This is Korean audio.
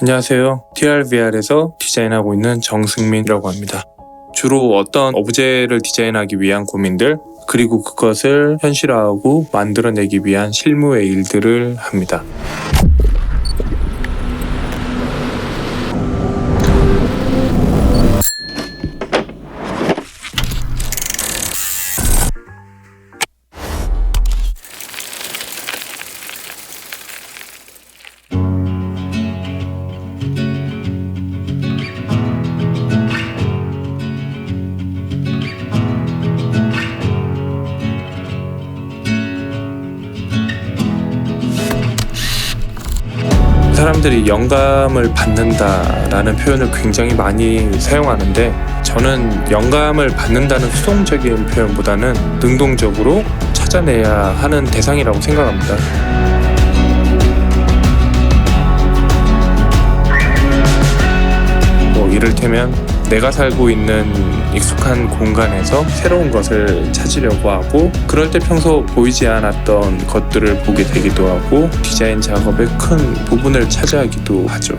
안녕하세요. TRVR에서 디자인하고 있는 정승민이라고 합니다. 주로 어떤 오브제를 디자인하기 위한 고민들, 그리고 그것을 현실화하고 만들어내기 위한 실무의 일들을 합니다. 사람들이 영감을 받는다라는 표현을 굉장히 많이 사용하는데 저는 영감을 받는다는 수동적인 표현보다는 능동적으로 찾아내야 하는 대상이라고 생각합니다. 뭐 이를테면 내가 살고 있는 익숙한 공간에서 새로운 것을 찾으려고 하고 그럴 때 평소 보이지 않았던 것들을 보게 되기도 하고 디자인 작업의 큰 부분을 차지하기도 하죠.